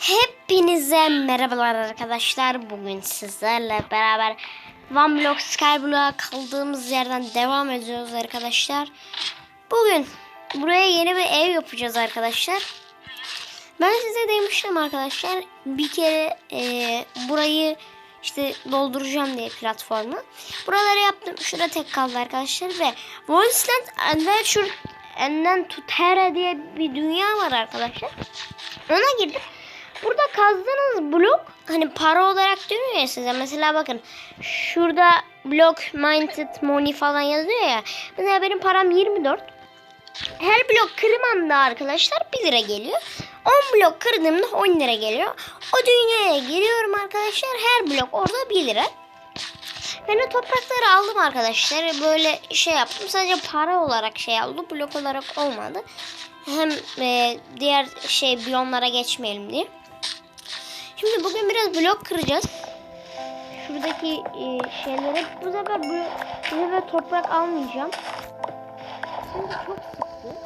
Hepinize merhabalar arkadaşlar. Bugün sizlerle beraber One Block Skyblock'a kaldığımız yerden devam ediyoruz arkadaşlar. Bugün buraya yeni bir ev yapacağız arkadaşlar. Ben size demiştim arkadaşlar bir kere e, burayı işte dolduracağım diye platformu. Buraları yaptım. Şurada tek kaldı arkadaşlar ve Voiceland Adventure Enden Tutera diye bir dünya var arkadaşlar. Ona girdim. Burada kazdığınız blok hani para olarak diyor ya size. Mesela bakın şurada block minted money falan yazıyor ya. Mesela benim param 24. Her blok kırmamda arkadaşlar 1 lira geliyor. 10 blok kırdığımda 10 lira geliyor. O dünyaya giriyorum arkadaşlar. Her blok orada 1 lira. Ben o toprakları aldım arkadaşlar. Böyle şey yaptım. Sadece para olarak şey aldım. Blok olarak olmadı. Hem e, diğer şey biyomlara geçmeyelim diye. Şimdi bugün biraz blok kıracağız. Şuradaki e, şeyleri bu sefer bu, bu sefer toprak almayacağım. Çünkü çok sıktı.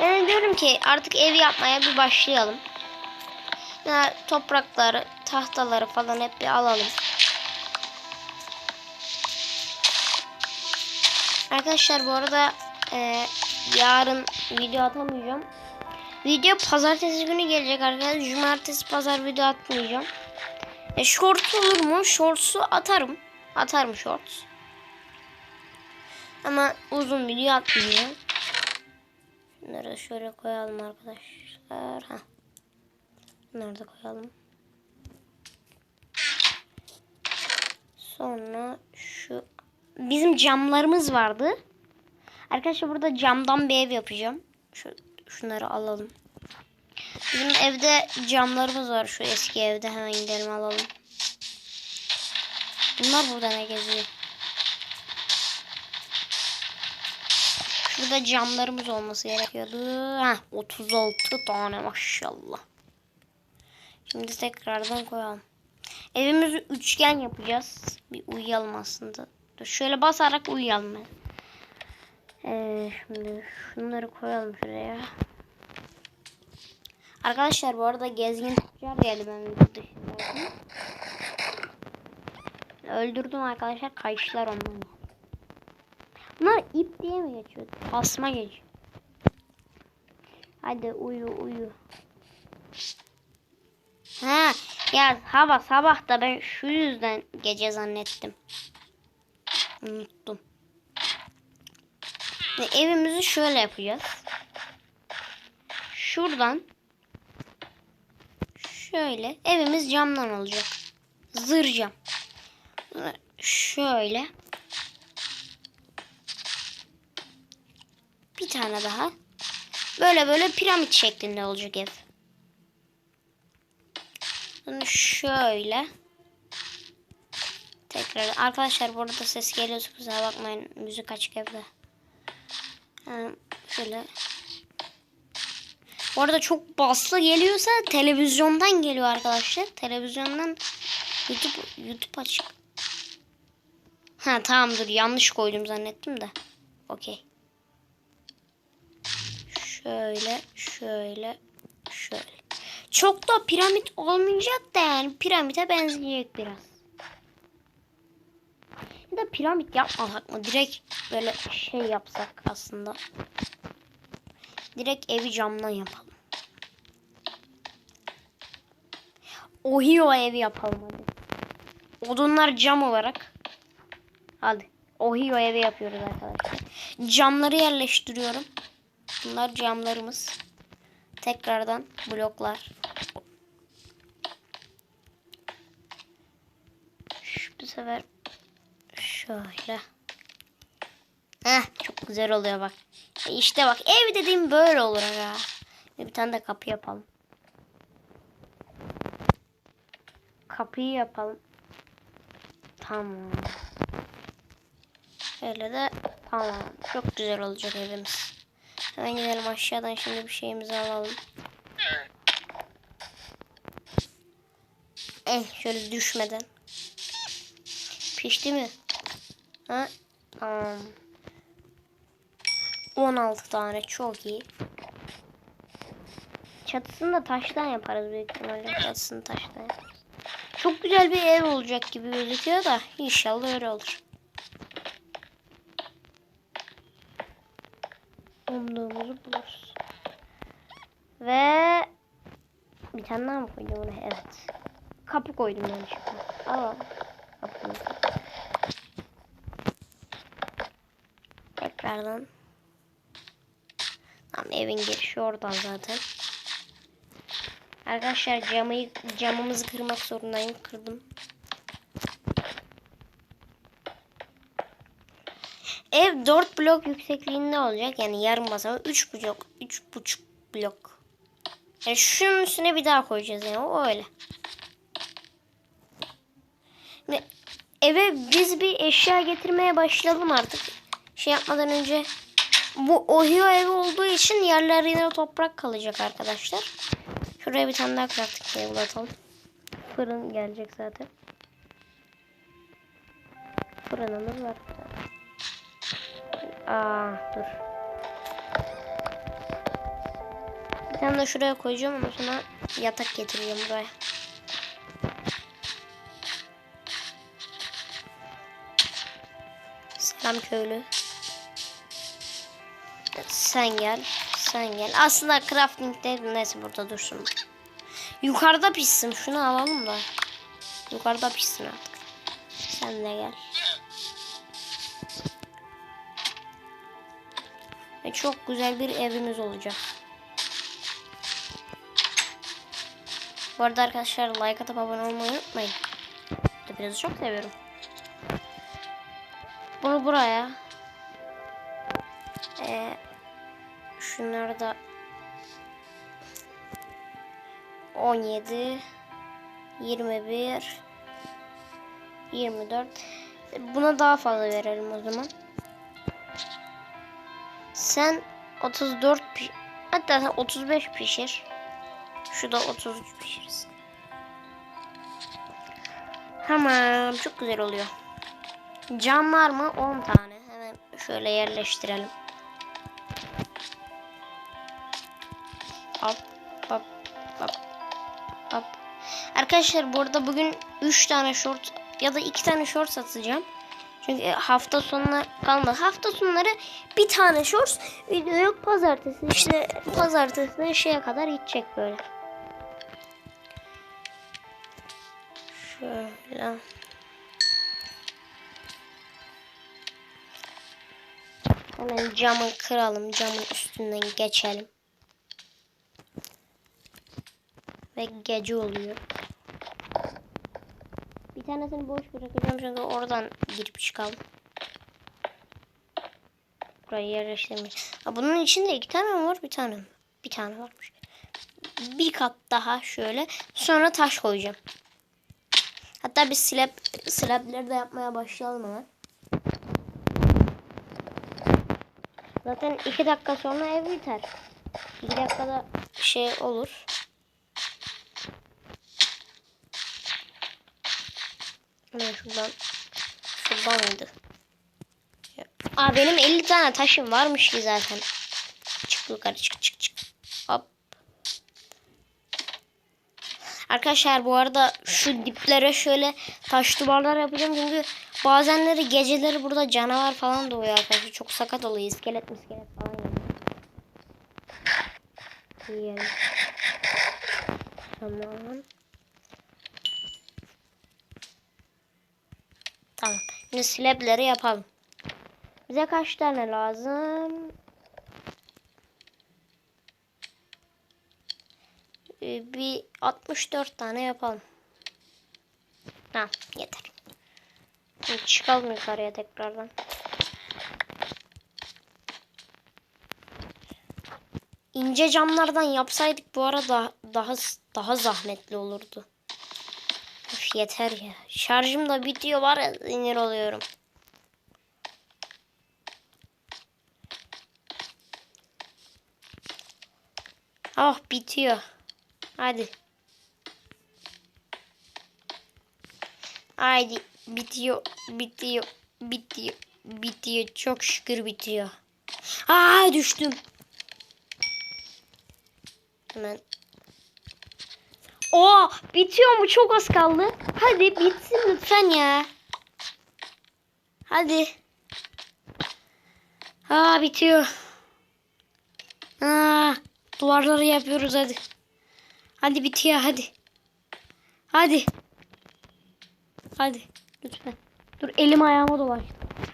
Ben diyorum ki artık ev yapmaya bir başlayalım. Ya toprakları, tahtaları falan hep bir alalım. Arkadaşlar bu arada e, yarın video atamayacağım. Video pazartesi günü gelecek arkadaşlar. Cumartesi pazar video atmayacağım. E, shorts olur mu? Shorts'u atarım. Atarım shorts. Ama uzun video atmayacağım. Şunları da şöyle koyalım arkadaşlar. Ha. Bunları da koyalım. Sonra şu bizim camlarımız vardı. Arkadaşlar burada camdan bir ev yapacağım. Şu, şunları alalım. Bizim evde camlarımız var şu eski evde. Hemen gidelim alalım. Bunlar burada ne geziyor? Şurada camlarımız olması gerekiyordu. Heh, 36 tane maşallah. Şimdi tekrardan koyalım. Evimizi üçgen yapacağız. Bir uyuyalım aslında. Şöyle basarak uyuyalım. Ee, şimdi şunları koyalım şuraya. Arkadaşlar bu arada gezgin tüccar geldi ben dışındaydım. Öldürdüm arkadaşlar. Kayışlar ondan. Bunlar ip diye mi geçiyor? Tasma geçiyor. Hadi uyu uyu. Ha ya hava sabah da ben şu yüzden gece zannettim. Unuttum. Ve evimizi şöyle yapacağız. Şuradan şöyle evimiz camdan olacak. Zır cam. Şöyle. Bir tane daha. Böyle böyle piramit şeklinde olacak ev. Şöyle. Tekrar arkadaşlar bu arada ses geliyorsa kusura bakmayın müzik açık evde. Ha, şöyle. Bu arada çok baslı geliyorsa televizyondan geliyor arkadaşlar. Televizyondan YouTube YouTube açık. Ha tamamdır yanlış koydum zannettim de. Okey. Şöyle şöyle şöyle. Çok da piramit olmayacak da yani piramite benzeyecek biraz. Ya da piramit yapmasak mı? Direkt böyle şey yapsak aslında. Direkt evi camdan yapalım. Ohio evi yapalım hadi. Odunlar cam olarak. Hadi. Ohio evi yapıyoruz arkadaşlar. Camları yerleştiriyorum. Bunlar camlarımız. Tekrardan bloklar. Şu bu sefer şöyle. Heh, çok güzel oluyor bak. İşte bak ev dediğim böyle olur ya. Bir tane de kapı yapalım. Kapıyı yapalım. Tamam. Şöyle de tamam. Çok güzel olacak evimiz. Hemen gidelim aşağıdan şimdi bir şeyimizi alalım. Eh şöyle düşmeden. Pişti mi? Ha? Tamam. 16 tane çok iyi. çatısını da taştan yaparız büyük ihtimalle. Çatısını taştan yaparız. Çok güzel bir ev olacak gibi gözüküyor da inşallah öyle olur. Umduğumuzu buluruz. Ve bir tane daha mı koydum ona? Evet. Kapı koydum yanlışlıkla. Aa. Kapı. Tekrardan. Tamam evin girişi oradan zaten. Arkadaşlar camı camımızı kırmak zorundayım. Kırdım. Ev 4 blok yüksekliğinde olacak. Yani yarım basamağı 3 blok. 3,5 blok. Yani şunun üstüne bir daha koyacağız yani. O öyle. Ve eve biz bir eşya getirmeye başlayalım artık. Şey yapmadan önce bu Ohio evi olduğu için yerlerine toprak kalacak arkadaşlar. Şuraya bir tane daha crafting table atalım. Fırın gelecek zaten. Fırınımız var. Aa dur. Bir tane de şuraya koyacağım ama sonra yatak getireceğim buraya. Selam köylü. Sen gel. Sen gel. Aslında crafting de neyse burada dursun. Yukarıda pişsin. Şunu alalım da. Yukarıda pişsin artık. Sen de gel. Ve çok güzel bir evimiz olacak. Bu arada arkadaşlar like atıp abone olmayı unutmayın. Hepinizi çok seviyorum. Bunu buraya. Ee, şunları da 17 21 24 Buna daha fazla verelim o zaman. Sen 34 pi- hatta sen 35 pişir. Şu da 33 pişirsin. Tamam çok güzel oluyor. Cam var mı? 10 tane. Hemen şöyle yerleştirelim. Arkadaşlar bu arada bugün 3 tane short ya da 2 tane short satacağım. Çünkü hafta sonuna kalmadı. Hafta sonları bir tane short video yok pazartesi. İşte pazartesi şeye kadar gidecek böyle. Şöyle. Hemen camı kıralım. Camın üstünden geçelim. Ve gece oluyor. Bir tanesini boş bırakacağım çünkü oradan girip çıkalım. Burayı yerleştirmiş. Ha, bunun içinde iki tane mi var? Bir tane mi? Bir tane varmış. Bir kat daha şöyle. Sonra taş koyacağım. Hatta biz slab, slableri de yapmaya başlayalım hemen. Zaten iki dakika sonra ev biter. İki dakikada şey olur. Hemen şuradan. Şuradan mıydı? Aa benim 50 tane taşım varmış ki zaten. Çık yukarı çık çık çık. Hop. Arkadaşlar bu arada şu diplere şöyle taş duvarlar yapacağım çünkü bazenleri geceleri burada canavar falan doğuyor arkadaşlar. Çok sakat oluyor. iskelet miskelet falan. Yiyelim. Tamam. Tamam. Şimdi slableri yapalım. Bize kaç tane lazım? Ee, bir 64 tane yapalım. Ha yeter. Şimdi çıkalım yukarıya tekrardan. İnce camlardan yapsaydık bu arada daha daha zahmetli olurdu. Yeter ya. Şarjım da bitiyor var ya sinir oluyorum. Oh bitiyor. Hadi. Haydi bitiyor, bitiyor, bitiyor, bitiyor. Çok şükür bitiyor. Aa düştüm. Hemen Oo bitiyor mu? Çok az kaldı. Hadi bitsin lütfen ya. Hadi. Ha bitiyor. Aa, duvarları yapıyoruz hadi. Hadi bitiyor hadi. Hadi. Hadi lütfen. Dur elim ayağıma dolaş.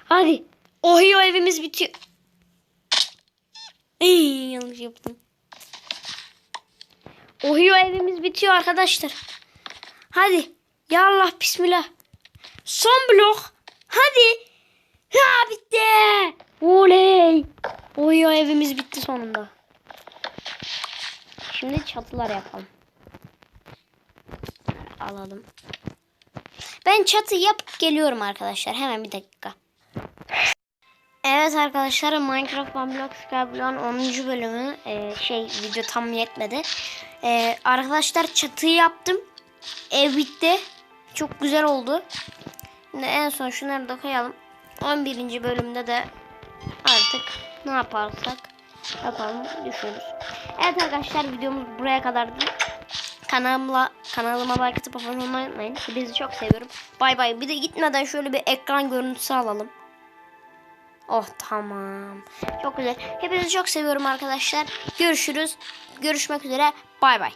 Hadi. Ohio evimiz bitiyor. Ey, yanlış yaptım. Ohio evimiz bitiyor arkadaşlar. Hadi. Ya Allah bismillah. Son blok. Hadi. Ha bitti. Oley. Ohio evimiz bitti sonunda. Şimdi çatılar yapalım. Alalım. Ben çatı yapıp geliyorum arkadaşlar. Hemen bir dakika. Evet arkadaşlar Minecraft Block Skyblock'un 10. bölümü e, şey video tam yetmedi. E, arkadaşlar çatıyı yaptım. Ev bitti. Çok güzel oldu. Şimdi en son şunları da koyalım. 11. bölümde de artık ne yaparsak yapalım düşünürüz. Evet arkadaşlar videomuz buraya kadardı. Kanalıma, kanalıma like atıp abone olmayı unutmayın. Hepinizi çok seviyorum. Bay bay. Bir de gitmeden şöyle bir ekran görüntüsü alalım. Oh tamam. Çok güzel. Hepinizi çok seviyorum arkadaşlar. Görüşürüz. Görüşmek üzere. Bay bay.